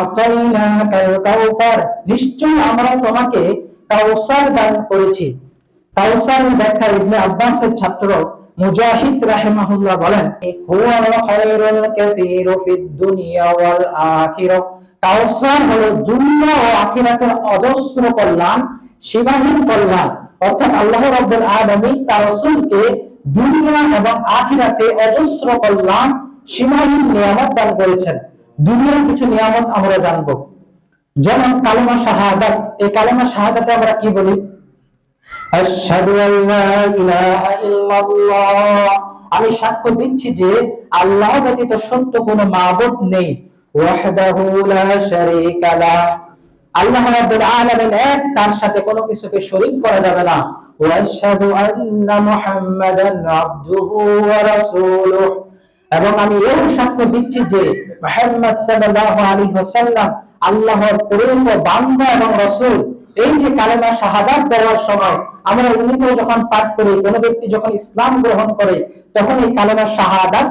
আতাইনাকাল আমরা তোমাকে কাউসার দান করেছি। কাউসার ইবনে আব্বাসের ছাত্র মুজাহিদ বলেন কাউসার হলো দুনিয়া ও আখিরাতের অজস্র কল্যাণ, সীমাহীন কল্যাণ। অর্থাৎ আল্লাহ রাব্বুল আলামিন তার দুনিয়া এবং আখিরাতে অজস্র কল্যাণ, সীমাহীন নিয়ামত দান করেছেন। দুনিয়ার কিছু নিয়ামত আমরা জানব। যেমন কালেমা শাহাদাত। এই কালেমা শাহাদাতে আমরা কি বলি? আমি সাক্ষ্য দিচ্ছি যে আল্লাহ ব্যতীত সত্য কোনো মাবুদ নেই। আল্লাহ রাব্বুল আলামিন এক, তার সাথে কোনো কিছুকে শরীক করা যাবে না। ওয়াশহাদু আন্না মুহাম্মাদান আবদুহু ওয়া রাসূলুহু। এবং আমি এও সাক্ষ্য দিচ্ছি যে মুহাম্মদ আল্লাহর বান্দা এবং এই যে কালেমা শাহাদাত দেওয়ার সময় আমরা উন্নীত যখন পাঠ করি ব্যক্তি যখন ইসলাম গ্রহণ করে, তখন এই কালেমা শাহাদাত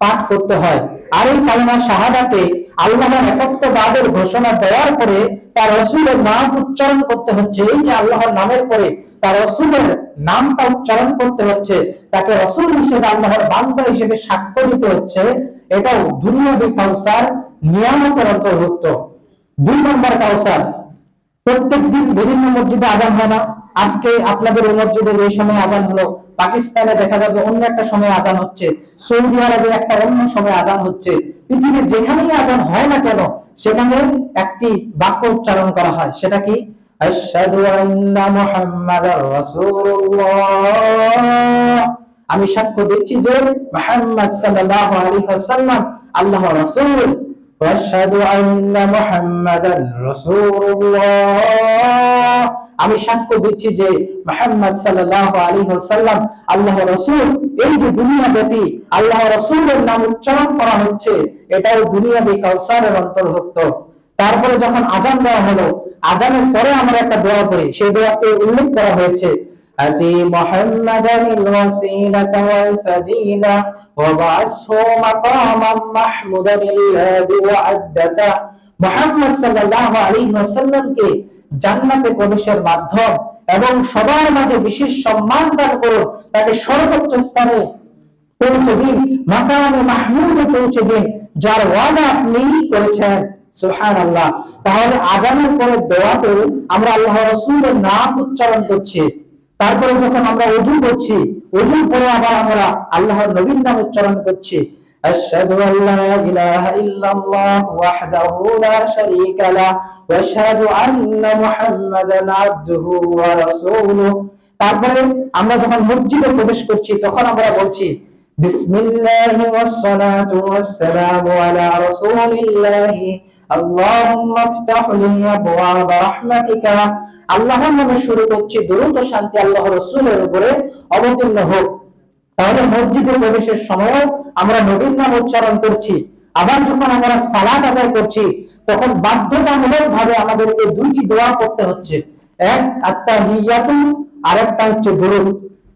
পাঠ করতে হয়। আর এই কালেমা শাহাদাতে আল্লাহর একত্ববাদের ঘোষণা দেওয়ার পরে তার রসুলের নাম উচ্চারণ করতে হচ্ছে। এই যে আল্লাহর নামের পরে তার রসুলের নামটা উচ্চারণ করতে হচ্ছে, তাকে রসুল হিসেবে, আল্লাহর বান্দা হিসেবে সাক্ষ্য দিতে হচ্ছে। এটাও দুনিয়াবি কাউসার, নিয়ামতের অন্তর্ভুক্ত। দুই নম্বর কাউসার, প্রত্যেক দিন বিভিন্ন মসজিদে আজান হয় না। আজকে আপনাদের এই মসজিদে এই সময় আজান হলো। পাকিস্তানে দেখা যাবে অন্য একটা সময় আজান হচ্ছে। সৌদি আরবে একটা অন্য সময় আজান হচ্ছে। পৃথিবীর যেখানেই আজান হয় না কেন, সেখানে একটি বাক্য উচ্চারণ করা হয়। সেটা কি? আশহাদু আন্না মুহাম্মাদার রাসূলুল্লাহ। আমি সাক্ষ্য দিচ্ছি যে মোহাম্মদ সাল্লাল্লাহু আলাইহি ওয়াসাল্লাম আল্লাহ রাসূল। ওয়াশহাদু আন্না মুহাম্মাদান রাসূলুল্লাহ। আমি সাক্ষ্য দিচ্ছি যে মোহাম্মদ সাল্লাল্লাহু আলাইহি ওয়াসাল্লাম আল্লাহ রাসূল। এই যে দুনিয়া ব্যাপী আল্লাহ রাসূলের নাম উচ্চারণ করা হচ্ছে, এটাও দুনিয়াবী কাউসারের অন্তর্ভুক্ত। তারপরে যখন আজান দেওয়া হলো আজানের পরে আমরা একটা দোয়া করি। সেই দোয়াতে উল্লেখ করা হয়েছে أتي محمدا الوسيلة والفضيلة وابعثه مقاما محمودا الذي وعدته মোহাম্মদ সাল্লাল্লাহু আলাইহি ওয়াসাল্লামকে জান্নাতে প্রবেশের মাধ্যম এবং সবার মাঝে বিশেষ সম্মান দান করুন তাকে সর্বোচ্চ স্থানে পৌঁছে দিন মাকামে মাহমুদে পৌঁছে দিন যার ওয়াদা আপনি করেছেন সুবহানাল্লাহ তাহলে আজানের পরে দোয়াতে আমরা আল্লাহ রাসূলের নাম উচ্চারণ করছি তারপরে যখন আমরা অজু করছি অজু পরে আবার আমরা আল্লাহর নবীর নাম উচ্চারণ করছি। أشهد أن لا إله إلا الله وحده لا شريك له وأشهد أن محمدا عبده ورسوله তারপরে আমরা যখন মসজিদে প্রবেশ করছি, তখন আমরা বলছি বিসমিল্লাহি ওয়াস সালাতু ওয়াস সালামু আলা রাসূলিল্লাহি اللهم افتح لي ابواب رحمتك আল্লাহর নামে শুরু করছি দরুদ ও শান্তি আল্লাহ রসুলের উপরে অবতীর্ণ হোক তাহলে মসজিদে প্রবেশের সময় আমরা নবীর নাম উচ্চারণ করছি আবার যখন আমরা সালাত আদায় করছি তখন বাধ্যতামূলক ভাবে আমাদেরকে দুইটি দোয়া করতে হচ্ছে এক আত্মা হিয়াতু আর একটা হচ্ছে দরুদ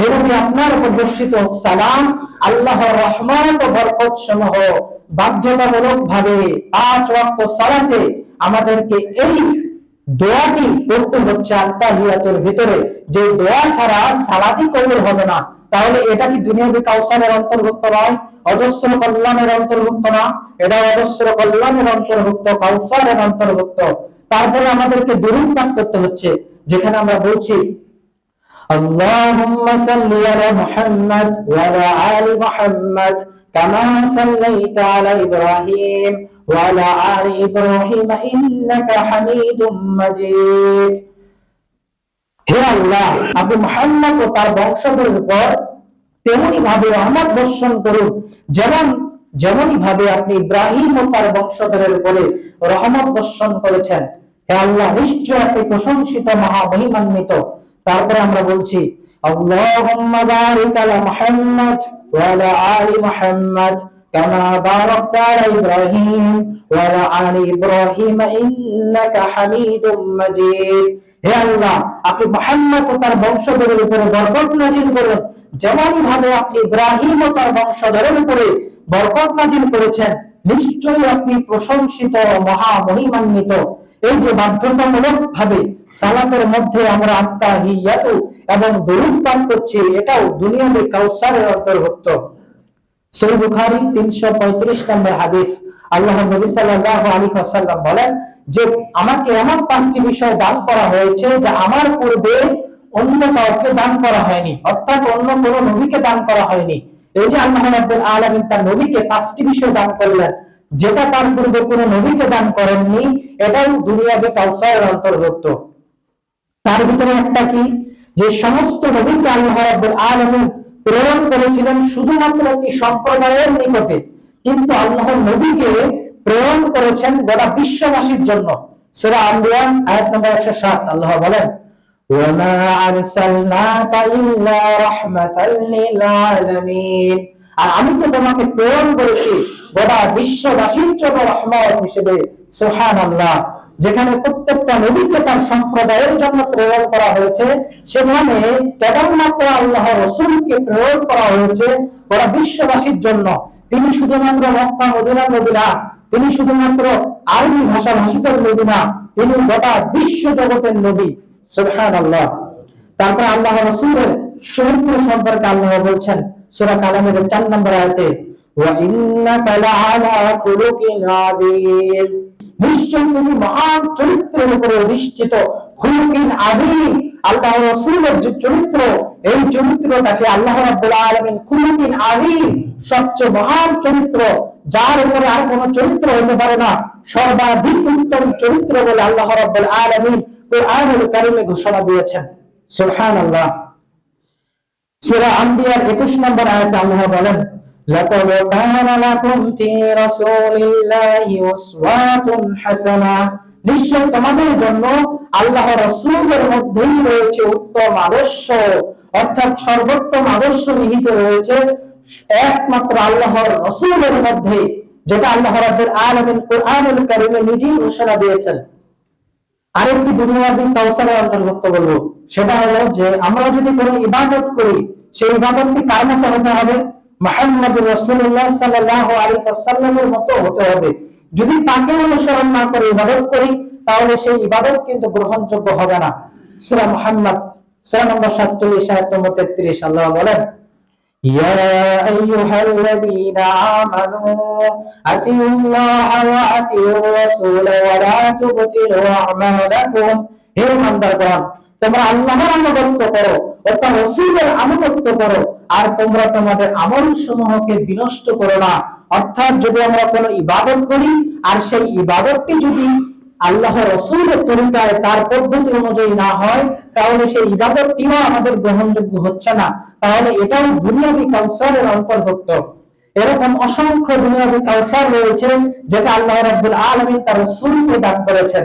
নবী আপনার উপর বর্ষিত সালাম, আল্লাহর রহমত ও বরকত সমূহ বাধ্যতামূলক ভাবে পাঁচ ওয়াক্ত সালাতে আমাদেরকে এই দোয়াটি করতে হচ্ছে আত্মাহিয়াতের ভিতরে। যে দোয়া ছাড়া সালাতি কবুল হবে না। তাহলে এটা কি দুনিয়াবি কাউসারের অন্তর্ভুক্ত নয়? অজস্র কল্যাণের অন্তর্ভুক্ত না? এটা অজস্র কল্যাণের অন্তর্ভুক্ত, কাউসারের অন্তর্ভুক্ত। তারপরে আমাদেরকে দুরুদ করতে হচ্ছে। যেখানে আমরা বলছি اللهم صل على محمد وعلى آل محمد كما صليت على إبراهيم وعلى آل إبراهيم إنك حميد مجيد হে আল্লাহ আপনি মোহাম্মদ ও তার বংশধরের উপর তেমনি ভাবে রহমত বর্ষণ করুন যেমন যেমনই ভাবে আপনি ইব্রাহিম ও তার বংশধরের উপরে রহমত বর্ষণ করেছেন হে আল্লাহ নিশ্চয় আপনি প্রশংসিত মহামহিমান্বিত তারপরে আমরা বলছি আপনি তার বংশধরের উপরে বরকত নাজিল করুন। যেমনই ভাবে আপনি ইব্রাহিম ও তার বংশধরের উপরে বরকত নাজিল করেছেন, নিশ্চয়ই আপনি প্রশংসিত মহামহিমান্বিত এই যে বাধ্যতামূলক ভাবে সালাতের মধ্যে আমরা আত্মাহিয়াতু এবং দরুদ পাঠ করছি, এটাও দুনিয়াবি কাউসারের অন্তর্ভুক্ত। সহিহ বুখারী 335 নম্বর হাদিস। আল্লাহ নবী সাল্লাল্লাহু আলাইহি ওয়াসাল্লাম বলেন যে আমাকে এমন পাঁচটি বিষয় দান করা হয়েছে যা আমার পূর্বে অন্য কাউকে দান করা হয়নি, অর্থাৎ অন্য কোনো নবীকে দান করা হয়নি। এই যে আল্লাহ রাব্বুল আলামিন তার নবীকে পাঁচটি বিষয় দান করলেন যেটা তার পূর্বে কোনো নবীকে দান করেননি এটাও দুনিয়াবি কাউসারের অন্তর্ভুক্ত। তার ভিতরে একটা কি? যে সমস্ত নবীকে আল্লাহ রাব্বুল আলামিন প্রেরণ করেছিলেন শুধুমাত্র একটি সম্প্রদায়ের নিকটে, কিন্তু আল্লাহর নবীকে প্রেরণ করেছেন গোটা বিশ্ববাসীর জন্য। সূরা আম্বিয়া আয়াত নম্বর 107 আল্লাহ বলেন আরসালনাকা ইল্লা রাহমাতাল লিল আলামিন। আর আমি তো তোমাকে প্রেরণ করেছি গোটা বিশ্ববাসীর জন্য রহমত হিসেবে, সুবহানাল্লাহ, যেখানে প্রত্যেকটা নবীকে তার সম্প্রদায়ের জন্য প্রেরণ করা হয়েছে, সেখানে কেবলমাত্র আল্লাহ রসুলকে প্রেরণ করা হয়েছে গোটা বিশ্ববাসীর জন্য। তিনি শুধুমাত্র মক্কা মদিনার নবী না তিনি শুধুমাত্র আরবি ভাষা ভাষিতের নবী না তিনি গোটা বিশ্ব জগতের নবী, সুবহানাল্লাহ। তারপর আল্লাহ রসুলের চরিত্র সম্পর্কে আল্লাহ বলছেন সূরা কালামের 4 নম্বর আয়াতে, ওয়া খুলুকিন নিশ্চয় তুমি মহান চরিত্রের উপরে অধিষ্ঠিত, খুলকিন আল্লাহ যে চরিত্র, এই চরিত্রটাকে আল্লাহ রাব্বুল আলামিন খুলকিন সবচেয়ে মহান চরিত্র। যার উপরে আর কোনো চরিত্র হতে পারে না। সর্বাধিক উত্তম চরিত্র বলে আল্লাহ রাব্বুল আলামিন কোরআনুল কারীমে ঘোষণা দিয়েছেন। সুবহানাল্লাহ। সূরা আম্বিয়ার 21 নম্বর আয়াতে আল্লাহ বলেন لقد كان لكم في رسول الله أسوة حسنة নিশ্চয় তোমাদের জন্য আল্লাহ রসুলের মধ্যেই রয়েছে উত্তম আদর্শ অর্থাৎ সর্বোত্তম আদর্শ নিহিত রয়েছে একমাত্র আল্লাহর রসুলের মধ্যে যেটা আল্লাহ রাব্বুল আলামিন কোরআনুল কারীমে নিজেই ঘোষণা দিয়েছেন আরেকটি দুনিয়াবি কাউসারের অন্তর্ভুক্ত বলবো সেটা হলো যে আমরা যদি কোনো ইবাদত করি সেই ইবাদতটি কার মতো হতে হবে মোহাম্মদুর রাসূলুল্লাহ সাল্লাল্লাহু আলাইহি ওয়াসাল্লামের মতো হতে হবে যদি তাকে অনুসরণ না করে ইবাদত করি তাহলে সেই ইবাদত কিন্তু গ্রহণযোগ্য হবে না সূরা মুহাম্মদ সূরা নম্বর 47 আয়াত নম্বর 33 আল্লাহ বলেন يا أيها الذين آمنوا أطيعوا الله وأطيعوا الرسول ولا تبطلوا أعمالكم হে ইমানদারগণ তোমরা আল্লাহর আনুগত্য করো তার রাসূলের আনুগত্য করো, আর তোমরা তোমাদের আমল সমূহকে বিনষ্ট করো না। অর্থাৎ যদি আমরা কোনো ইবাদত করি, আর সেই ইবাদতটি যদি আল্লাহ রসুলের তরিকায় তার পদ্ধতি অনুযায়ী না হয়, তাহলে সেই ইবাদতটিও আমাদের গ্রহণযোগ্য হচ্ছে না। তাহলে এটাও দুনিয়াবি কাউসারের অন্তর্ভুক্ত। এরকম অসংখ্য দুনিয়াবি কাউসার রয়েছে, যেটা আল্লাহ রাব্বুল আলামিন তার রাসূলকে দান করেছেন।